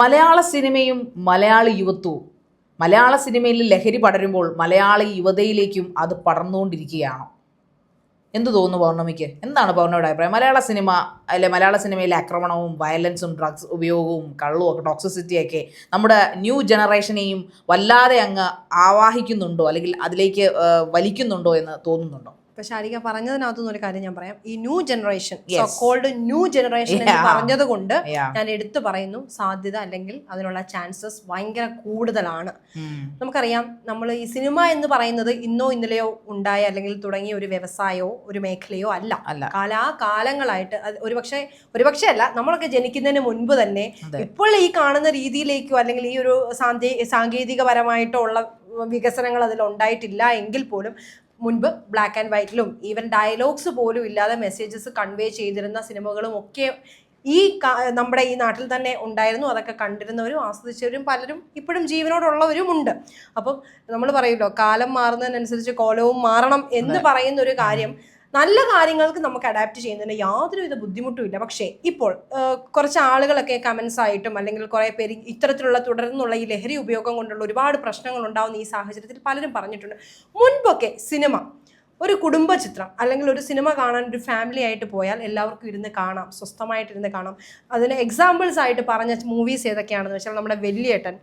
മലയാള സിനിമയും മലയാളി യുവത്വവും മലയാള സിനിമയിൽ ലഹരി പടരുമ്പോൾ മലയാളി യുവതയിലേക്കും അത് പടർന്നുകൊണ്ടിരിക്കുകയാണ്. എന്ത് തോന്നുന്നു പൗർണമിക്ക്? എന്താണ് പൗർണമിയുടെ അഭിപ്രായം? മലയാള സിനിമ അല്ലെ മലയാള സിനിമയിലെ ആക്രമണവും വയലൻസും ഡ്രഗ്സ് ഉപയോഗവും കള്ളവും ഒക്കെ ടോക്സിസിറ്റിയൊക്കെ നമ്മുടെ ന്യൂ ജനറേഷനെയും വല്ലാതെ അങ്ങ് ആവാഹിക്കുന്നുണ്ടോ? അല്ലെങ്കിൽ അതിലേക്ക് വലിക്കുന്നുണ്ടോ എന്ന് തോന്നുന്നുണ്ടോ? ഇപ്പൊ ശാരിക പറഞ്ഞതിനകത്തുനിന്ന് ഒരു കാര്യം ഞാൻ പറയാം. ഈ new generation so called new generation എന്ന്. പറഞ്ഞത് കൊണ്ട് ഞാൻ എടുത്തു പറയുന്നു സാധ്യത അല്ലെങ്കിൽ അതിനുള്ള ചാൻസസ് ഭയങ്കര കൂടുതലാണ്. നമുക്കറിയാം നമ്മൾ ഈ സിനിമ എന്ന് പറയുന്നത് ഇന്നോ ഇന്നലെയോ ഉണ്ടായ അല്ലെങ്കിൽ തുടങ്ങിയ ഒരു വ്യവസായമോ ഒരു മേഖലയോ അല്ല. കാലാകാലങ്ങളായിട്ട് ഒരുപക്ഷെ ഒരുപക്ഷെ അല്ല നമ്മളൊക്കെ ജനിക്കുന്നതിന് മുൻപ് തന്നെ ഇപ്പോൾ ഈ കാണുന്ന രീതിയിലേക്കോ അല്ലെങ്കിൽ ഈ ഒരു സാങ്കേ സാങ്കേതികപരമായിട്ടോ ഉള്ള വികസനങ്ങൾ അതിൽ ഉണ്ടായിട്ടില്ല എങ്കിൽ പോലും മുൻപ് ബ്ലാക്ക് ആൻഡ് വൈറ്റിലും ഈവൻ ഡയലോഗ്സ് പോലും ഇല്ലാതെ മെസ്സേജസ് കൺവേ ചെയ്തിരുന്ന സിനിമകളും ഒക്കെ ഈ നമ്മുടെ ഈ നാട്ടിൽ തന്നെ ഉണ്ടായിരുന്നു. അതൊക്കെ കണ്ടിരുന്നവരും ആസ്വദിച്ചവരും പലരും ഇപ്പോഴും ജീവനോടുള്ളവരും ഉണ്ട്. അപ്പം നമ്മൾ പറയുമല്ലോ കാലം മാറുന്നതിനനുസരിച്ച് കോലവും മാറണം എന്ന് പറയുന്ന ഒരു കാര്യം നല്ല കാര്യങ്ങൾക്ക് നമുക്ക് അഡാപ്റ്റ് ചെയ്യുന്നതിന് യാതൊരുവിധ ബുദ്ധിമുട്ടും ഇല്ല പക്ഷേ ഇപ്പോൾ കുറച്ച് ആളുകളൊക്കെ കമൻസ് ആയിട്ടും അല്ലെങ്കിൽ കുറേ പേര് ഇത്തരത്തിലുള്ള തുടർന്നുള്ള ഈ ലഹരി ഉപയോഗം കൊണ്ടുള്ള ഒരുപാട് പ്രശ്നങ്ങൾ ഉണ്ടാവുന്ന ഈ സാഹചര്യത്തിൽ പലരും പറഞ്ഞിട്ടുണ്ട്. മുൻപൊക്കെ സിനിമ ഒരു കുടുംബ ചിത്രം അല്ലെങ്കിൽ ഒരു സിനിമ കാണാൻ ഒരു ഫാമിലി ആയിട്ട് പോയാൽ എല്ലാവർക്കും ഇരുന്ന് കാണാം സ്വസ്ഥമായിട്ടിരുന്ന് കാണാം. അതിന് എക്സാമ്പിൾസ് ആയിട്ട് പറഞ്ഞ മൂവീസ് ഏതൊക്കെയാണെന്ന് വെച്ചാൽ നമ്മുടെ വെല്ലിയേട്ടൻ.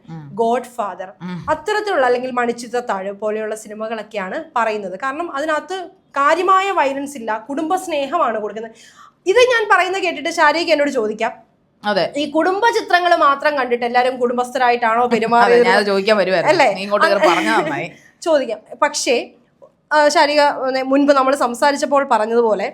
ഗോഡ് ഫാദർ അത്തരത്തിലുള്ള അല്ലെങ്കിൽ മണിച്ചിത്രത്താഴ് പോലെയുള്ള സിനിമകളൊക്കെയാണ് പറയുന്നത്. കാരണം അതിനകത്ത് കാര്യമായ വയലൻസ് ഇല്ല കുടുംബ സ്നേഹമാണ് കൊടുക്കുന്നത്. ഇത് ഞാൻ പറയുന്നത് കേട്ടിട്ട് ശാരീരിക എന്നോട് ചോദിക്കാം. അതെ. ഈ കുടുംബ ചിത്രങ്ങൾ മാത്രം കണ്ടിട്ട് എല്ലാവരും കുടുംബസ്ഥരായിട്ടാണോ പെരുമാറിയത്? ചോദിക്കാൻ വരുമായിരുന്നു അല്ലേ? ചോദിക്കാം. പക്ഷേ ശാരിക മുൻപ് നമ്മൾ സംസാരിച്ചപ്പോൾ പറഞ്ഞതുപോലെ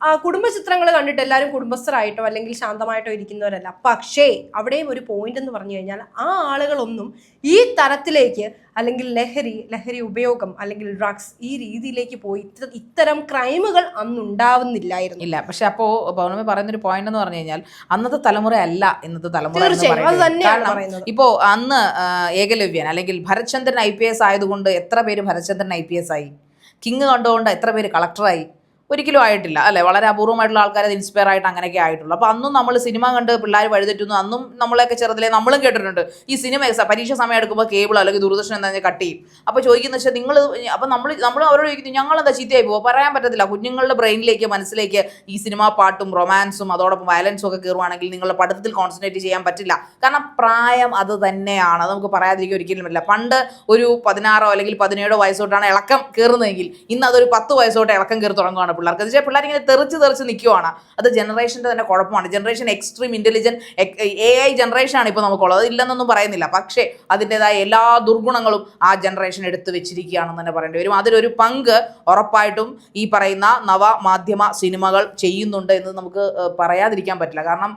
ആ കുടുംബ ചിത്രങ്ങൾ കണ്ടിട്ട് എല്ലാവരും കുടുംബസ്ഥരായിട്ടോ അല്ലെങ്കിൽ ശാന്തമായിട്ടോ ഇരിക്കുന്നവരല്ല. പക്ഷേ അവിടെയും ഒരു പോയിന്റ് എന്ന് പറഞ്ഞു കഴിഞ്ഞാൽ ആ ആളുകളൊന്നും ഈ തരത്തിലേക്ക് അല്ലെങ്കിൽ ലഹരി ലഹരി ഉപയോഗം അല്ലെങ്കിൽ ഡ്രഗ്സ് ഈ രീതിയിലേക്ക് പോയി ഇത്തരം ക്രൈമുകൾ അന്നുണ്ടാവുന്നില്ലായിരുന്നു ഇല്ല പക്ഷെ അപ്പോ പൗർണമി പറയുന്നൊരു പോയിന്റ് എന്ന് പറഞ്ഞു കഴിഞ്ഞാൽ അന്നത്തെ തലമുറ അല്ല ഇന്നത്തെ തലമുറ. കാരണം ഇപ്പോ അന്ന് ഏകലവ്യൻ അല്ലെങ്കിൽ ഭരചന്ദ്രൻ ഐ പി എസ് ആയതുകൊണ്ട് എത്ര പേര് ഭരചന്ദ്രൻ ഐ പി എസ് ആയി? കിങ് കണ്ടുകൊണ്ട് എത്ര പേര് കളക്ടറായി? ഒരിക്കലും ആയിട്ടില്ല അല്ലെ? വളരെ അപൂർവമായിട്ടുള്ള ആൾക്കാരെ ഇൻസ്പയർ ആയിട്ട് അങ്ങനെയൊക്കെ ആയിട്ടുള്ളൂ. അപ്പൊ അന്നും നമ്മൾ സിനിമ കണ്ട് പിള്ളേർ വഴിതെറ്റുന്നു. അന്നും നമ്മളെയൊക്കെ ചെറുതിലെ നമ്മളും കേട്ടിട്ടുണ്ട്. ഈ സിനിമ പരീക്ഷ സമയം എടുക്കുമ്പോൾ കേബിൾ അല്ലെങ്കിൽ ദൂരദർശൻ എന്താ കട്ട് ചെയ്യും. അപ്പൊ ചോദിക്കുന്ന വെച്ചാൽ നിങ്ങൾ അപ്പൊ നമ്മൾ നമ്മൾ അവരോട് ചോദിക്കുന്നു ഞങ്ങൾ എന്താ ചീത്തയായി പോകും പറയാൻ പറ്റത്തില്ല. കുഞ്ഞുങ്ങളുടെ ബ്രെയിനിലേക്ക് മനസ്സിലേക്ക് ഈ സിനിമാ പാട്ടും റൊമാൻസും അതോടൊപ്പം വയലൻസും ഒക്കെ കയറുവാണെങ്കിൽ നിങ്ങളുടെ പഠിത്തത്തിൽ കോൺസെൻട്രേറ്റ് ചെയ്യാൻ പറ്റില്ല. കാരണം പ്രായം അത് തന്നെയാണ്. അത് നമുക്ക് പറയാതിരിക്കുക ഒരിക്കലും പറ്റില്ല. പണ്ട് ഒരു പതിനാറോ അല്ലെങ്കിൽ പതിനേഴോ വയസ്സോട്ടാണ് ഇളക്കം കയറുന്നതെങ്കിൽ ഇന്ന് അതൊരു പത്ത് വയസ്സോട്ട് ഇളക്കം കയറി തുടങ്ങുകയാണ് പിള്ളേർക്ക്. എന്ന് വെച്ചാൽ പിള്ളേർ ഇങ്ങനെ തെറിച്ച് തെറിച്ച് നിൽക്കുവാണ് അത് ജനറേഷന്റെ തന്നെ കുഴപ്പമാണ്. Generation extreme intelligent A I generation ആണ് ഇപ്പോൾ നമുക്കുള്ളത്. ഇല്ലെന്നൊന്നും പറയുന്നില്ല. പക്ഷേ അതിന്റെതായ എല്ലാ ദുർഗുണങ്ങളും ആ ജനറേഷൻ എടുത്തു വെച്ചിരിക്കുകയാണെന്ന് തന്നെ പറയേണ്ടി വരും. അതിലൊരു പങ്ക് ഉറപ്പായിട്ടും ഈ പറയുന്ന നവമാധ്യമ സിനിമകൾ ചെയ്യുന്നുണ്ട് എന്ന് നമുക്ക് പറയാതിരിക്കാൻ പറ്റില്ല. കാരണം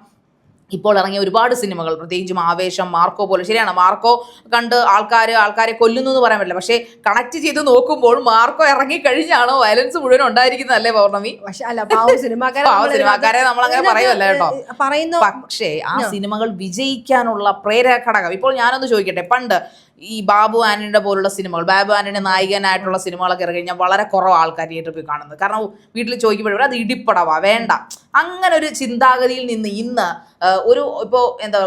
ഇപ്പോൾ ഇറങ്ങിയ ഒരുപാട് സിനിമകൾ പ്രത്യേകിച്ചും ആവേശം മാർക്കോ പോലെ. ശരിയാണ് മാർക്കോ കണ്ട് ആൾക്കാർ ആൾക്കാരെ കൊല്ലുന്നു എന്ന് പറയാൻ പറ്റില്ല. പക്ഷേ കണക്ട് ചെയ്ത് നോക്കുമ്പോൾ മാർക്കോ ഇറങ്ങി കഴിഞ്ഞാണോ വയലൻസ് മുഴുവൻ ഉണ്ടായിരിക്കുന്നത് അല്ലേ പൗർണമി? പക്ഷെ അല്ല പാവം സിനിമാക്കാരെ നമ്മൾ അങ്ങനെ പറയുമല്ല കേട്ടോ? പറയുന്നു പക്ഷേ ആ സിനിമകൾ വിജയിക്കാനുള്ള പ്രേരക ഘടകം ഇപ്പോൾ ഞാനൊന്ന് ചോദിക്കട്ടെ പണ്ട് ഈ ബാബു ആന്റണിയുടെ പോലുള്ള സിനിമകൾ ബാബു ആന്റണി നായികനായിട്ടുള്ള സിനിമകളൊക്കെ ഇറങ്ങി കഴിഞ്ഞാൽ വളരെ കുറവ് ആൾക്കാർ തിയേറ്ററിൽ പോയി കാണുന്നത്. കാരണം വീട്ടിൽ ചോദിക്കുമ്പോഴും അത് ഇടിപ്പടവാ വേണ്ട. അങ്ങനെ ഒരു ചിന്താഗതിയിൽ നിന്ന് ഇന്ന് ഒരു ഇപ്പോൾ എന്താ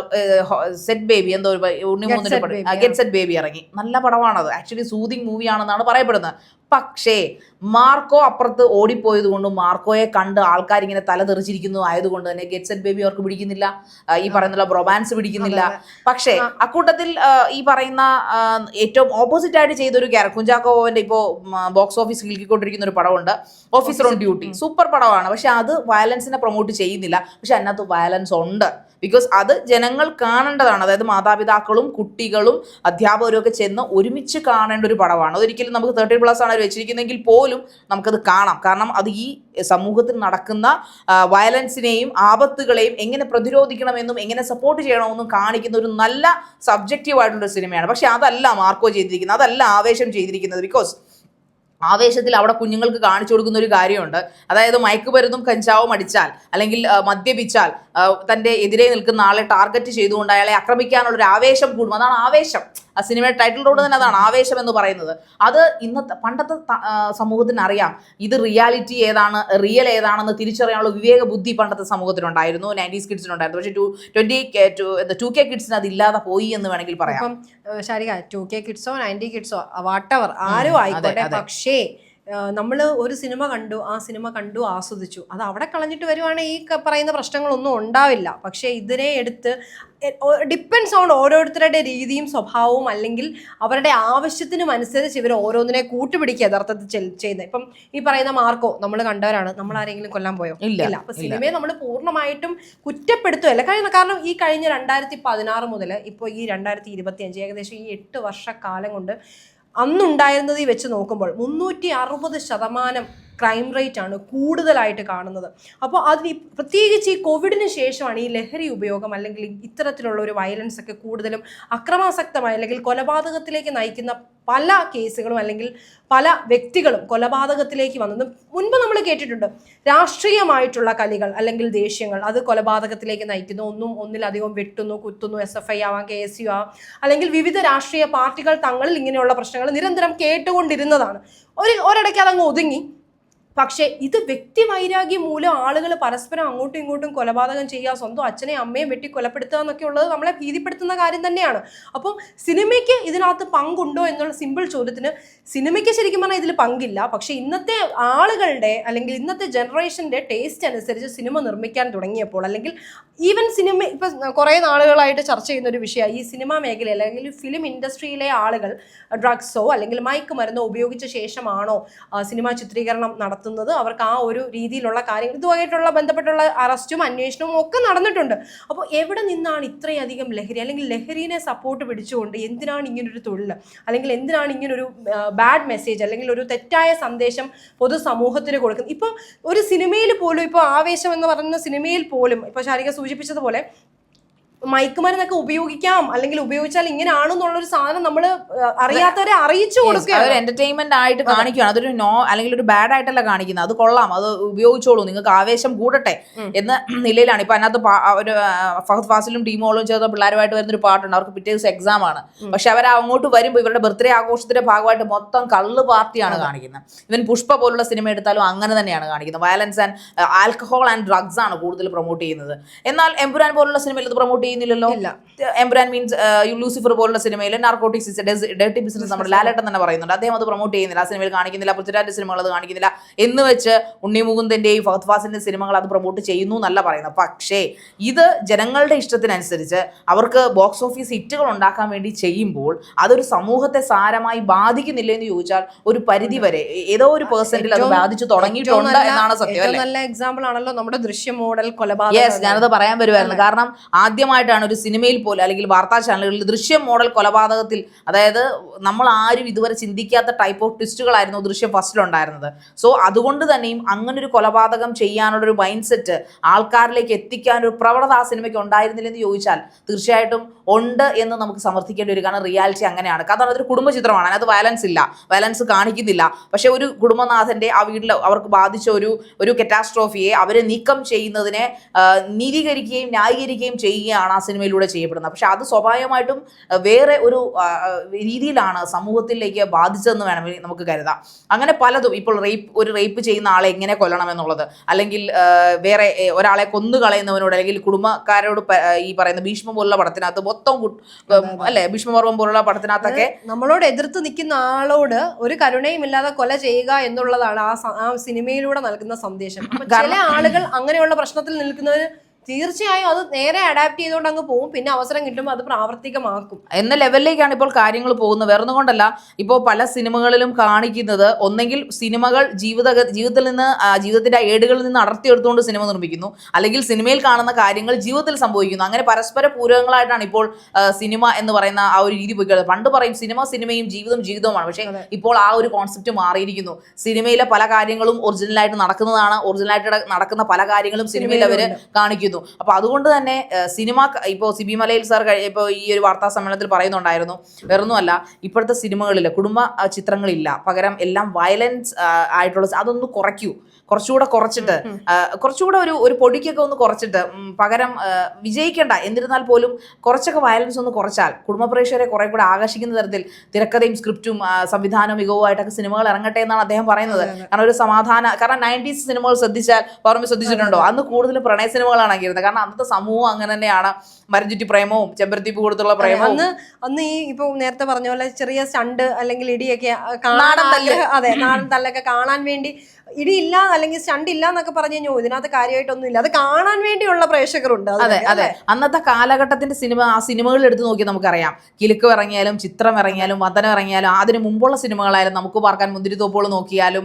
സെറ്റ് ബേബി എന്തോ ഒരു ഉണ്ണിമൂന്നിന്റെ പടം ഗെറ്റ് സെറ്റ് ബേബി ഇറങ്ങി. നല്ല പടമാണത്. ആക്ച്വലി സൂതിങ് മൂവിയാണെന്നാണ് പറയപ്പെടുന്നത്. പക്ഷേ മാർക്കോ അപ്പുറത്ത് ഓടിപ്പോയത് കൊണ്ട് മാർക്കോയെ കണ്ട് ആൾക്കാർ ഇങ്ങനെ തല തെറിച്ചിരിക്കുന്നു ആയതുകൊണ്ട് തന്നെ ഗെറ്റ്സ് ആൻഡ് ബേബി അവർക്ക് പിടിക്കുന്നില്ല. ഈ പറയുന്ന റൊമാൻസ് പിടിക്കുന്നില്ല. പക്ഷേ അക്കൂട്ടത്തിൽ ഈ പറയുന്ന ഏറ്റവും ഓപ്പോസിറ്റ് ആയിട്ട് ചെയ്തൊരു ക്യാരക്ടർ കുഞ്ചാക്കോവന്റെ ഇപ്പോൾ ബോക്സ് ഓഫീസ് കിൽക്കിക്കൊണ്ടിരിക്കുന്ന ഒരു പടമുണ്ട്. ഓഫീസർ ഓൺ ഡ്യൂട്ടി സൂപ്പർ പടമാണ്. പക്ഷെ അത് വയലൻസിനെ പ്രൊമോട്ട് ചെയ്യുന്നില്ല. പക്ഷെ അതിനകത്ത് വയലൻസ് ഉണ്ട്. ബിക്കോസ് അത് ജനങ്ങൾ കാണേണ്ടതാണ്. അതായത് മാതാപിതാക്കളും കുട്ടികളും അധ്യാപകരും ഒക്കെ ചെന്ന് ഒരുമിച്ച് കാണേണ്ട ഒരു പടമാണ് അതൊരിക്കലും നമുക്ക് തേർട്ടി പ്ലസ് ആണ് വെച്ചിരിക്കുന്നതെങ്കിൽ പോലും നമുക്കത് കാണാം. കാരണം അത് ഈ സമൂഹത്തിൽ നടക്കുന്ന വയലൻസിനെയും ആപത്തുകളെയും എങ്ങനെ പ്രതിരോധിക്കണമെന്നും എങ്ങനെ സപ്പോർട്ട് ചെയ്യണമെന്നും കാണിക്കുന്ന ഒരു നല്ല സബ്ജക്റ്റീവ് ആയിട്ടുള്ള സിനിമയാണ്. പക്ഷെ അതല്ല മാർക്കോ ചെയ്തിരിക്കുന്നത്. അതല്ല ആവേശം ചെയ്തിരിക്കുന്നത്. ബിക്കോസ് ആവേശത്തിൽ അവിടെ കുഞ്ഞുങ്ങൾക്ക് കാണിച്ചു കൊടുക്കുന്ന ഒരു കാര്യമുണ്ട്. അതായത് മയക്കുമരുന്നും കഞ്ചാവും അടിച്ചാൽ അല്ലെങ്കിൽ മദ്യപിച്ചാൽ തന്റെ എതിരെ നിൽക്കുന്ന ആളെ ടാർഗറ്റ് ചെയ്തുകൊണ്ട് അയാളെ ആക്രമിക്കാനുള്ള ഒരു ആവേശം കൂടും. അതാണ് ആവേശം. ആ സിനിമയുടെ ടൈറ്റിൽ റോഡ് തന്നെ അതാണ് ആവേശം എന്ന് പറയുന്നത്. അത് ഇന്നത്തെ പണ്ടത്തെ സമൂഹത്തിന് അറിയാം ഇത് റിയാലിറ്റി ഏതാണ് റിയൽ ഏതാണെന്ന് തിരിച്ചറിയാനുള്ള വിവേക ബുദ്ധി പണ്ടത്തെ സമൂഹത്തിനുണ്ടായിരുന്നു നയന്റീസ് കിഡ്സിനുണ്ടായിരുന്നു പക്ഷേ ടു ട്വന്റി ടു കെ കിഡ്സിന് അത് ഇല്ലാതെ പോയി എന്ന് വേണമെങ്കിൽ പറയാം. ശാരിക ടു കെ കിഡ്സോ നയന്റി കിഡ്സോ വാട്ടവർ ആരും ആയിക്കോട്ടെ. പക്ഷേ നമ്മൾ ഒരു സിനിമ കണ്ടു ആ സിനിമ കണ്ടു ആസ്വദിച്ചു. അത് അവിടെ കളഞ്ഞിട്ട് വരുവാണെങ്കിൽ ഈ പറയുന്ന പ്രശ്നങ്ങളൊന്നും ഉണ്ടാവില്ല. പക്ഷേ ഇതിനെ എടുത്ത് ഡിപ്പെൻസ് ഓൺ ഓരോരുത്തരുടെ രീതിയും സ്വഭാവവും അല്ലെങ്കിൽ അവരുടെ ആവശ്യത്തിനും അനുസരിച്ച് ഇവർ ഓരോന്നിനെ കൂട്ടുപിടിക്കുക യഥാർത്ഥത്തിൽ ചെയ്യുന്നത്. ഇപ്പം ഈ പറയുന്ന മാർക്കോ നമ്മൾ കണ്ടവരാണ്. നമ്മൾ ആരെങ്കിലും കൊല്ലാൻ പോയോ? ഇല്ല, ഇല്ല. അപ്പൊ സിനിമയെ നമ്മൾ പൂർണമായിട്ടും കുറ്റപ്പെടുത്തുകയല്ല. കാരണം കാരണം ഈ കഴിഞ്ഞ രണ്ടായിരത്തി പതിനാറ് മുതൽ ഇപ്പോൾ ഈ രണ്ടായിരത്തി ഇരുപത്തി അഞ്ച് ഏകദേശം ഈ എട്ട് വർഷക്കാലം കൊണ്ട് അന്നുണ്ടായിരുന്നത് വെച്ച് നോക്കുമ്പോൾ മുന്നൂറ്റി അറുപത് ശതമാനം ക്രൈം റേറ്റ് ആണ് കൂടുതലായിട്ട് കാണുന്നത്. അപ്പോൾ അതിന് പ്രത്യേകിച്ച് ഈ കോവിഡിന് ശേഷമാണ് ഈ ലഹരി ഉപയോഗം അല്ലെങ്കിൽ ഇത്തരത്തിലുള്ള ഒരു വയലൻസ് ഒക്കെ കൂടുതലും അക്രമാസക്തമായി അല്ലെങ്കിൽ കൊലപാതകത്തിലേക്ക് നയിക്കുന്ന പല കേസുകളും അല്ലെങ്കിൽ പല വ്യക്തികളും കൊലപാതകത്തിലേക്ക് വന്നത് മുൻപ് നമ്മൾ കേട്ടിട്ടുണ്ട്. രാഷ്ട്രീയമായിട്ടുള്ള കലികൾ അല്ലെങ്കിൽ ദേഷ്യങ്ങൾ അത് കൊലപാതകത്തിലേക്ക് നയിക്കുന്നു. ഒന്നും ഒന്നിലധികം വെട്ടുന്നു കുത്തുന്നു എസ് എഫ് ഐ ആവാം കെ എസ് യു ആവാം. അല്ലെങ്കിൽ വിവിധ രാഷ്ട്രീയ പാർട്ടികൾ തങ്ങളിൽ ഇങ്ങനെയുള്ള പ്രശ്നങ്ങൾ നിരന്തരം കേട്ടുകൊണ്ടിരുന്നതാണ്. ഒരു ഒരിടയ്ക്ക് അതങ്ങ് ഒതുങ്ങി. പക്ഷേ ഇത് വ്യക്തിവൈരാഗ്യം മൂലം ആളുകൾ പരസ്പരം അങ്ങോട്ടും ഇങ്ങോട്ടും കൊലപാതകം ചെയ്യുക സ്വന്തം അച്ഛനെയും അമ്മയും വെട്ടി കൊലപ്പെടുത്തുക എന്നൊക്കെ ഉള്ളത് നമ്മളെ ഭീതിപ്പെടുത്തുന്ന കാര്യം തന്നെയാണ്. അപ്പം സിനിമയ്ക്ക് ഇതിനകത്ത് പങ്കുണ്ടോ എന്നുള്ള സിമ്പിൾ ചോദ്യത്തിന് സിനിമയ്ക്ക് ശരിക്കും പറഞ്ഞാൽ ഇതിൽ പങ്കില്ല. പക്ഷേ ഇന്നത്തെ ആളുകളുടെ അല്ലെങ്കിൽ ഇന്നത്തെ ജനറേഷന്റെ ടേസ്റ്റ് അനുസരിച്ച് സിനിമ നിർമ്മിക്കാൻ തുടങ്ങിയപ്പോൾ അല്ലെങ്കിൽ ഈവൻ സിനിമ ഇപ്പം കുറേ നാളുകളായിട്ട് ചർച്ച ചെയ്യുന്ന ഒരു വിഷയമാണ് ഈ സിനിമാ മേഖല അല്ലെങ്കിൽ ഫിലിം ഇൻഡസ്ട്രിയിലെ ആളുകൾ ഡ്രഗ്സോ അല്ലെങ്കിൽ മയക്കുമരുന്നോ ഉപയോഗിച്ച ശേഷമാണോ സിനിമാ ചിത്രീകരണം നടത്തുന്നത് അവർക്ക് ആ ഒരു രീതിയിലുള്ള കാര്യങ്ങൾ ഇതുമായിട്ടുള്ള ബന്ധപ്പെട്ടുള്ള അറസ്റ്റും അന്വേഷണവും ഒക്കെ നടന്നിട്ടുണ്ട്. അപ്പോൾ എവിടെ നിന്നാണ് ഇത്രയധികം ലഹരി അല്ലെങ്കിൽ ലഹരിനെ സപ്പോർട്ട് പിടിച്ചുകൊണ്ട് എന്തിനാണ് ഇങ്ങനൊരു തൊഴിൽ അല്ലെങ്കിൽ എന്തിനാണ് ഇങ്ങനൊരു ബാഡ് മെസ്സേജ് അല്ലെങ്കിൽ ഒരു തെറ്റായ സന്ദേശം പൊതുസമൂഹത്തിന് കൊടുക്കുന്നത്? ഇപ്പോൾ ഒരു സിനിമയിൽ പോലും ഇപ്പോൾ ആവേശം എന്ന് പറയുന്ന സിനിമയിൽ പോലും ഇപ്പോൾ ശാരിക സൂചിപ്പിച്ചതുപോലെ മയക്കുമരുന്നൊക്കെ ഉപയോഗിക്കാം അല്ലെങ്കിൽ ഉപയോഗിച്ചാൽ ഇങ്ങനെയാണെന്നുള്ളൊരു സാധനം നമ്മൾ അറിയാത്തവരെ അറിയിച്ചു കൊടുക്കുക എന്റർടൈൻമെന്റ് ആയിട്ട് കാണിക്കുകയാണ്. അതൊരു നോ അല്ലെങ്കിൽ ഒരു ബാഡ് ആയിട്ടല്ല കാണിക്കുന്നത്. അത് കൊള്ളാം. അത് ഉപയോഗിച്ചോളൂ. നിങ്ങൾക്ക് ആവേശം കൂടട്ടെ എന്ന നിലയിലാണ്. ഇപ്പൊ അതിനകത്ത് ഒരു ഫഹദ് ഫാസിലും ടീമോളും ചേർന്ന പിള്ളേരുമായിട്ട് വരുന്നൊരു പാട്ടുണ്ട്. അവർക്ക് പിറ്റേ ദിവസം എക്സാം ആണ്. പക്ഷെ അവർ അങ്ങോട്ട് വരുമ്പോൾ ഇവരുടെ ബർത്ത്ഡേ ആഘോഷത്തിന്റെ ഭാഗമായിട്ട് മൊത്തം കള്ള് പാർട്ടിയാണ് കാണിക്കുന്നത്. ഇവൻ പുഷ്പ പോലുള്ള സിനിമ എടുത്താലും അങ്ങനെ തന്നെയാണ് കാണിക്കുന്നത്. Violence and alcohol and drugs ആണ് കൂടുതൽ പ്രൊമോട്ട് ചെയ്യുന്നത്. എന്നാൽ എംപുരാൻ പോലുള്ള സിനിമയിൽ ഇത് പ്രൊമോട്ട് ചെയ്യുന്നില്ലല്ലോ. എംബ്രാൻ മീൻസ് ലൂസിഫർ പോലുള്ള സിനിമയിൽ നാർക്കോട്ടിക്സ് ഡേർട്ടി ബിസിനസ് നമ്മുടെ ലാലേട്ടൻ തന്നെ പറയുന്നുണ്ട്. അദ്ദേഹം അത് പ്രൊമോട്ട് ചെയ്യുന്നില്ല. ആ സിനിമയിൽ കാണിക്കുന്നില്ല. പൃഥ്വിരാജ് സിനിമകൾ അത് കാണിക്കുന്നില്ല. എന്ന് വെച്ച് ഉണ്ണി മുകുന്ദന്റെയും ഫഹദ് ഫാസിന്റെ സിനിമകൾ അത് പ്രൊമോട്ട് ചെയ്യുന്നു എന്നല്ല പറയുന്നത്. പക്ഷേ ഇത് ജനങ്ങളുടെ ഇഷ്ടത്തിനനുസരിച്ച് അവർക്ക് ബോക്സ് ഓഫീസ് ഹിറ്റുകൾ ഉണ്ടാക്കാൻ വേണ്ടി ചെയ്യുമ്പോൾ അതൊരു സമൂഹത്തെ സാരമായി ബാധിക്കുന്നില്ല എന്ന് ചോദിച്ചാൽ ഒരു പരിധി വരെ. ഏതോ ഒരു പേഴ്സന്റിൽ അത് ബാധിച്ചു തുടങ്ങിയിട്ടുണ്ട് എന്നാണ് സത്യം നല്ല എക്സാമ്പിൾ ആണല്ലോ നമ്മുടെ ദൃശ്യം മോഡൽ കൊലപാതകം ഞാനത് പറയാൻ വരുമായിരുന്നു കാരണം ആദ്യമായിട്ടാണ് ഒരു സിനിമയിൽ പോലും അല്ലെങ്കിൽ വാർത്താ ചാനലുകളിൽ ദൃശ്യം മോഡൽ കൊലപാതകത്തിൽ അതായത് നമ്മൾ ആരും ഇതുവരെ ചിന്തിക്കാത്ത ടൈപ്പ് ഓഫ് ട്വിസ്റ്റുകളായിരുന്നു ദൃശ്യം ഫസ്റ്റിലുണ്ടായിരുന്നത് സോ അതുകൊണ്ട് തന്നെയും അങ്ങനൊരു കൊലപാതകം ചെയ്യാനുള്ള ഒരു മൈൻഡ് സെറ്റ് ആൾക്കാരിലേക്ക് എത്തിക്കാനൊരു പ്രവണത ആ സിനിമയ്ക്ക് ഉണ്ടായിരുന്നില്ലെന്ന് ചോദിച്ചാൽ തീർച്ചയായിട്ടും ഉണ്ട് എന്ന് നമുക്ക് സമർത്ഥിക്കേണ്ടി വരും. കാരണം റിയാലിറ്റി അങ്ങനെയാണ്. കാരണം അതൊരു കുടുംബ ചിത്രമാണ് അതിനകത്ത് വയലൻസ് ഇല്ല. വയലൻസ് കാണിക്കുന്നില്ല. പക്ഷേ ഒരു കുടുംബനാഥന്റെ ആ വീട്ടിൽ അവർക്ക് ബാധിച്ച ഒരു ഒരു കറ്റാസ്ട്രോഫിയെ അവരെ നീക്കം ചെയ്യുന്നതിനെ നീതീകരിക്കുകയും ന്യായീകരിക്കുകയും ചെയ്യുകയാണ് ആ സിനിമയിലൂടെ ചെയ്യപ്പെടുന്നത്. പക്ഷെ അത് സ്വാഭാവികമായിട്ടും വേറെ ഒരു രീതിയിലാണ് സമൂഹത്തിലേക്ക് ബാധിച്ചതെന്ന് വേണമെങ്കിൽ നമുക്ക് കരുതാം. അങ്ങനെ പലതും ഇപ്പോൾ റേപ്പ് ഒരു റേപ്പ് ചെയ്യുന്ന ആളെ എങ്ങനെ കൊല്ലണം എന്നുള്ളത് അല്ലെങ്കിൽ വേറെ ഒരാളെ കൊന്നു കളയുന്നവനോട് അല്ലെങ്കിൽ കുടുംബക്കാരോട് ഈ പറയുന്ന ഭീഷ്മ പോലുള്ള പടത്തിനകത്ത് മൊത്തം അല്ലെ ഭീഷ്മപർവം പോലുള്ള പടത്തിനകത്തൊക്കെ നമ്മളോട് എതിർത്ത് നിൽക്കുന്ന ആളോട് ഒരു കരുണയും ഇല്ലാതെ കൊല ചെയ്യുക എന്നുള്ളതാണ് ആ സിനിമയിലൂടെ നൽകുന്ന സന്ദേശം. ചില ആളുകൾ അങ്ങനെയുള്ള പ്രശ്നത്തിൽ നിൽക്കുന്നവര് തീർച്ചയായും അത് നേരെ അഡാപ്റ്റ് ചെയ്തുകൊണ്ട് അങ്ങ് പോകും പിന്നെ അവസരം കിട്ടുമ്പോൾ അത് പ്രാവർത്തികമാക്കും. എന്ന ലെവലിലേക്കാണ് ഇപ്പോൾ കാര്യങ്ങൾ പോകുന്നത്. വേറൊന്നും കൊണ്ടല്ല ഇപ്പോൾ പല സിനിമകളിലും കാണിക്കുന്നത് ഒന്നെങ്കിൽ സിനിമകൾ ജീവിത ജീവിതത്തിൽ നിന്ന് ജീവിതത്തിന്റെ ഏടുകളിൽ നിന്ന് അടർത്തിയെടുത്തുകൊണ്ട് സിനിമ നിർമ്മിക്കുന്നു. അല്ലെങ്കിൽ സിനിമയിൽ കാണുന്ന കാര്യങ്ങൾ ജീവിതത്തിൽ സംഭവിക്കുന്നു. അങ്ങനെ പരസ്പര പൂരകങ്ങളായിട്ടാണ് ഇപ്പോൾ സിനിമ എന്ന് പറയുന്ന ആ ഒരു രീതി പോയിക്കുന്നത് പണ്ട് പറയും സിനിമ സിനിമയും ജീവിതം ജീവിതവുമാണ്. പക്ഷേ ഇപ്പോൾ ആ ഒരു കോൺസെപ്റ്റ് മാറിയിരിക്കുന്നു. സിനിമയിലെ പല കാര്യങ്ങളും ഒറിജിനലായിട്ട് നടക്കുന്നതാണ്. ഒറിജിനലായിട്ട് നടക്കുന്ന പല കാര്യങ്ങളും സിനിമയിൽ അവർ കാണിക്കുന്നു. ഉപയോഗിക്കുന്നു അപ്പോൾ അതുകൊണ്ട് തന്നെ സിനിമ ഇപ്പോൾ സിബി മലയിൽ സാർ ഇപ്പോൾ ഈ ഒരു വാർത്താ സമ്മേളനത്തിൽ പറയുന്നുണ്ടായിരുന്നു വേറൊന്നുമല്ല ഇപ്പോഴത്തെ സിനിമകളിൽ കുടുംബ ചിത്രങ്ങളില്ല. പകരം എല്ലാം വയലൻസ് ആയിട്ടുള്ള അതൊന്ന് കുറയ്ക്കൂ. കുറച്ചുകൂടെ കുറച്ചിട്ട് കുറച്ചുകൂടെ ഒരു ഒരു പൊടിക്കൊക്കെ ഒന്ന് കുറച്ചിട്ട് പകരം വിജയിക്കേണ്ട. എന്നിരുന്നാൽ പോലും കുറച്ചൊക്കെ വയലൻസ് ഒന്ന് കുറച്ചാൽ കുടുംബ പ്രേക്ഷകരെ കുറെ കൂടെ ആകർഷിക്കുന്ന തരത്തിൽ തിരക്കഥയും സ്ക്രിപ്റ്റും സംവിധാനവും മികവുമായിട്ടൊക്കെ സിനിമകൾ ഇറങ്ങട്ടെ എന്നാണ് അദ്ദേഹം പറയുന്നത്. കാരണം ഒരു സമാധാന കാരണം നയന്റീസ് സിനിമകൾ ശ്രദ്ധിച്ചാൽ പറമ്പ് ശ്രദ്ധിച്ചിട്ടുണ്ടോ? അന്ന് കൂടുതലും പ്രണയ സിനിമകളാണ് ഇറങ്ങിയിരുന്നത് കാരണം അന്നത്തെ സമൂഹം അങ്ങനെ തന്നെയാണ്. മരഞ്ചുറ്റി പ്രേമവും ചെമ്പരത്തിപ്പ് കൊടുത്തുള്ള പ്രേമവും. അന്ന് അന്ന് ഈ ഇപ്പൊ നേരത്തെ പറഞ്ഞ പോലെ ചെറിയ സ്റ്റണ്ട് അല്ലെങ്കിൽ ഇടിയൊക്കെ കാണാൻ നാടൻ തല്ല്. അതെ നാടൻ തല്ലൊക്കെ കാണാൻ വേണ്ടി ഇടിയില്ല അല്ലെങ്കിൽ സ്റ്റണ്ട് ഇല്ല എന്നൊക്കെ പറഞ്ഞു കഴിഞ്ഞാൽ ഇതിനകത്ത് കാര്യമായിട്ടൊന്നും ഇല്ല അത് കാണാൻ വേണ്ടിയുള്ള പ്രേക്ഷകരുണ്ട് അതെ അതെ അന്നത്തെ കാലഘട്ടത്തിന്റെ സിനിമ ആ സിനിമകൾ എടുത്ത് നോക്കി നമുക്കറിയാം. കിലുക്കം ഇറങ്ങിയാലും ചിത്രം ഇറങ്ങിയാലും വതനം ഇറങ്ങിയാലും അതിന് മുമ്പുള്ള സിനിമകളായാലും നമുക്ക് പാർക്കാൻ മുന്തിരിത്തോപ്പുകൾ നോക്കിയാലും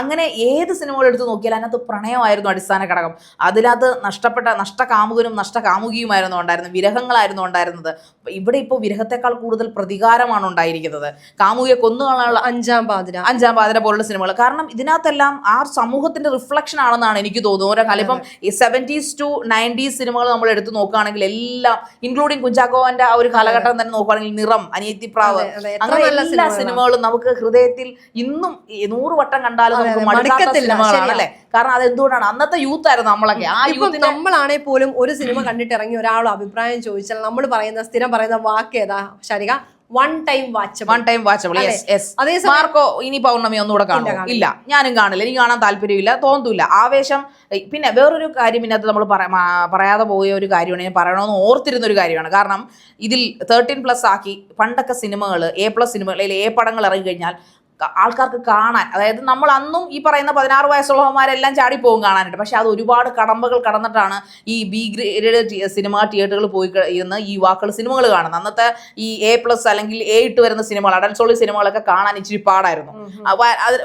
അങ്ങനെ ഏത് സിനിമകൾ എടുത്ത് നോക്കിയാലും അതിനകത്ത് പ്രണയമായിരുന്നു അടിസ്ഥാന ഘടകം. അതിനകത്ത് നഷ്ടപ്പെട്ട നഷ്ടകാമുകനും നഷ്ടകാമുകിയുമായിരുന്നു ഉണ്ടായിരുന്നത് വിരഹങ്ങളായിരുന്നു ഉണ്ടായിരുന്നത്. ഇവിടെ ഇപ്പോൾ വിരഹത്തെക്കാൾ കൂടുതൽ പ്രതികാരമാണ് ഉണ്ടായിരിക്കുന്നത്. കാമുകിയെ കൊന്നുകളാനുള്ള അഞ്ചാം പാതിര അഞ്ചാം പാതിര പോലുള്ള സിനിമകൾ. കാരണം ഇതിനകത്തെല്ലാം ആ സമൂഹത്തിന്റെ റിഫ്ലക്ഷൻ ആണെന്നാണ് എനിക്ക് തോന്നുന്നത്. ഓരോ കാലം ഇപ്പം സെവന്റീസ് ടു നയന്റീസ് സിനിമകൾ നമ്മൾ എടുത്തു നോക്കുകയാണെങ്കിൽ എല്ലാം ഇൻക്ലൂഡിങ് കുഞ്ചാക്കോവന്റെ ആ ഒരു കാലഘട്ടം തന്നെ നോക്കുകയാണെങ്കിൽ നിറം അനിയത്തിപ്രാവ്. അങ്ങനെ എല്ലാ. സിനിമകളും നമുക്ക് ഹൃദയത്തിൽ ഇന്നും നൂറ് വട്ടം കണ്ടാലും നമുക്ക് മടുക്കാത്ത സിനിമകളാണ് അല്ലേ? കാരണം അത് എന്തുകൊണ്ടാണ്? അന്നത്തെ യൂത്ത് ആയിരുന്നു നമ്മളൊക്കെ. ആ യൂത്ത് നമ്മളാണെ പോലും ഒരു സിനിമ കണ്ടിട്ട് ഇറങ്ങി ഒരാളും അഭിപ്രായം ചോദിച്ചാൽ നമ്മൾ പറയുന്ന സ്ഥിരം പറയുന്ന വാക്ക് ഏതാ ശരിക one time watch one time watchable. Yes Marco ഇനി പൗർണമി ഒന്നുകൂടെ കാണും. ഇല്ല ഞാനും കാണില്ല. എനിക്ക് കാണാൻ താല്പര്യമില്ല തോന്നൂല ആവേശം പിന്നെ വേറൊരു കാര്യം ഇതിനകത്ത് നമ്മൾ പറയാതെ പോയ ഒരു കാര്യമാണ് ഞാൻ പറയണമെന്ന് ഓർത്തിരുന്ന ഒരു കാര്യമാണ്. കാരണം ഇതിൽ തേർട്ടീൻ പ്ലസ് ആക്കി പണ്ടൊക്കെ സിനിമകൾ എ പ്ലസ് സിനിമകൾ അല്ലെങ്കിൽ എ പടങ്ങൾ ഇറങ്ങി കഴിഞ്ഞാൽ ആൾക്കാർക്ക് കാണാൻ. അതായത് നമ്മൾ അന്നും ഈ പറയുന്ന പതിനാറ് വയസ്സുള്ളവന്മാരെല്ലാം ചാടിപ്പോകും കാണാനായിട്ട്. പക്ഷെ അത് ഒരുപാട് കടമ്പകൾ കടന്നിട്ടാണ് ഈ ബി ഗ്രേഡ് സിനിമ തിയേറ്ററുകൾ പോയി ഇരുന്ന് ഈ യുവാക്കൾ സിനിമകൾ കാണുന്നത്. അന്നത്തെ ഈ എ പ്ലസ് അല്ലെങ്കിൽ എ ഇട്ട് വരുന്ന സിനിമകൾ അഡൽസോളി സിനിമകളൊക്കെ കാണാൻ ഇച്ചിരി പാടായിരുന്നു.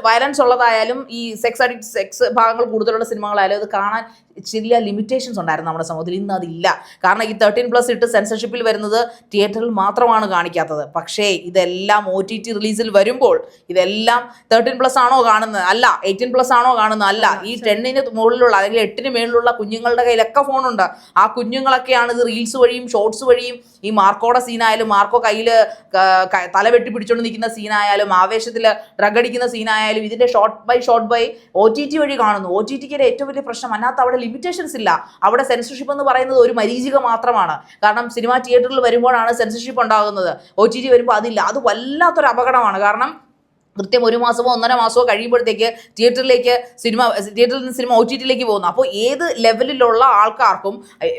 വയലൻസ് ഉള്ളതായാലും ഈ സെക്സ് അഡിക്ട് സെക്സ് ഭാഗങ്ങൾ കൂടുതലുള്ള സിനിമകളായാലും അത് കാണാൻ ചെറിയ ലിമിറ്റേഷൻസ് ഉണ്ടായിരുന്നു നമ്മുടെ സമൂഹത്തിൽ. ഇന്ന് അതില്ല. കാരണം ഈ തേർട്ടീൻ പ്ലസ് ഇട്ട് സെൻസർഷിപ്പിൽ വരുന്നത് തിയേറ്ററിൽ മാത്രമാണ് കാണിക്കാത്തത്. പക്ഷേ ഇതെല്ലാം ഒ ടി ടി റിലീസിൽ വരുമ്പോൾ ഇതെല്ലാം തേർട്ടീൻ പ്ലസ് ആണോ കാണുന്നത്? അല്ല എയ്റ്റീൻ പ്ലസ് ആണോ കാണുന്നത്? അല്ല ഈ ടെന്നിന് മുകളിലുള്ള അല്ലെങ്കിൽ എട്ടിന് മേളിലുള്ള കുഞ്ഞുങ്ങളുടെ കയ്യിലൊക്കെ ഫോണുണ്ട് ആ കുഞ്ഞുങ്ങളൊക്കെയാണ് ഇത് റീൽസ് വഴിയും ഷോർട്സ് വഴിയും ഈ മാർക്കോടെ സീനായാലും മാർക്കോ കയ്യിൽ തല വെട്ടി പിടിച്ചുകൊണ്ട് നിൽക്കുന്ന സീനായാലും ആവേശത്തിൽ ഡ്രഗ് അടിക്കുന്ന സീനായാലും ഇതിന്റെ short by short by O T T വഴി കാണുന്നു. ഒ ടി ടിക്ക് ഏറ്റവും വലിയ പ്രശ്നം. അതിനകത്ത് അവിടെ ലിമിറ്റേഷൻസ് ഇല്ല. അവിടെ സെൻസർഷിപ്പ് എന്ന് പറയുന്നത് ഒരു മരീചിക മാത്രമാണ്. കാരണം സിനിമ തിയേറ്ററിൽ വരുമ്പോഴാണ് സെൻസർഷിപ്പ് ഉണ്ടാകുന്നത്. ഒ ടി ടി വരുമ്പോൾ അതില്ല. അത് വല്ലാത്തൊരു അപകടമാണ്. കാരണം കൃത്യം ഒരു മാസമോ ഒന്നര മാസമോ കഴിയുമ്പോഴത്തേക്ക് തിയേറ്ററിലേക്ക് സിനിമ തിയേറ്ററിൽ നിന്ന് സിനിമ ഒ ടി ടിയിലേക്ക് പോകുന്നു. അപ്പോൾ ഏത് ലെവലിലുള്ള ആൾക്കാർക്കും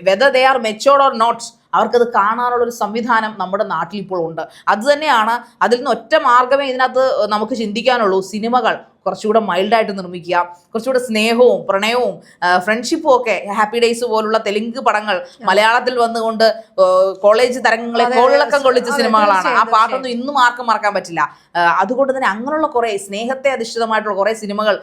whether they are matured or not അവർക്കത് കാണാനുള്ള ഒരു സംവിധാനം നമ്മുടെ നാട്ടിൽ ഇപ്പോൾ ഉണ്ട്. അത് തന്നെയാണ് അതിൽ നിന്ന് ഒറ്റ മാർഗമേ ഇതിനകത്ത് നമുക്ക് ചിന്തിക്കാനുള്ളൂ. സിനിമകൾ കുറച്ചുകൂടെ മൈൽഡായിട്ട് നിർമ്മിക്കുക കുറച്ചുകൂടെ സ്നേഹവും പ്രണയവും ഫ്രണ്ട്ഷിപ്പും ഒക്കെ ഹാപ്പി ഡേയ്സ് പോലുള്ള തെലുങ്ക് പടങ്ങൾ മലയാളത്തിൽ വന്നുകൊണ്ട് കോളേജ് തരംഗങ്ങളെ കോളിളക്കം കൊള്ളിച്ച സിനിമകളാണ്. ആ പാട്ടൊന്നും ഇന്നും ആർക്കും മറക്കാൻ പറ്റില്ല. അതുകൊണ്ട് തന്നെ അങ്ങനെയുള്ള കുറേ സ്നേഹത്തെ അധിഷ്ഠിതമായിട്ടുള്ള കുറേ സിനിമകൾ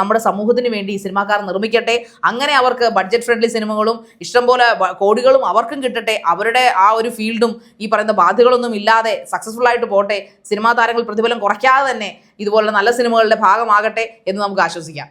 നമ്മുടെ സമൂഹത്തിന് വേണ്ടി ഈ സിനിമാക്കാർ നിർമ്മിക്കട്ടെ. അങ്ങനെ അവർക്ക് ബഡ്ജറ്റ് ഫ്രണ്ട്ലി സിനിമകളും ഇഷ്ടംപോലെ പോലെ കോടികളും അവർക്കും കിട്ടട്ടെ. അവരുടെ ആ ഒരു ഫീൽഡും ഈ പറയുന്ന ബാധ്യതകളൊന്നും ഇല്ലാതെ സക്സസ്ഫുൾ ആയിട്ട് പോട്ടെ. സിനിമാ താരങ്ങൾ പ്രതിഫലം കുറയ്ക്കാതെ തന്നെ ഇതുപോലുള്ള നല്ല സിനിമകളുടെ ഭാഗമാകട്ടെ എന്ന് നമുക്ക് ആശ്വസിക്കാം.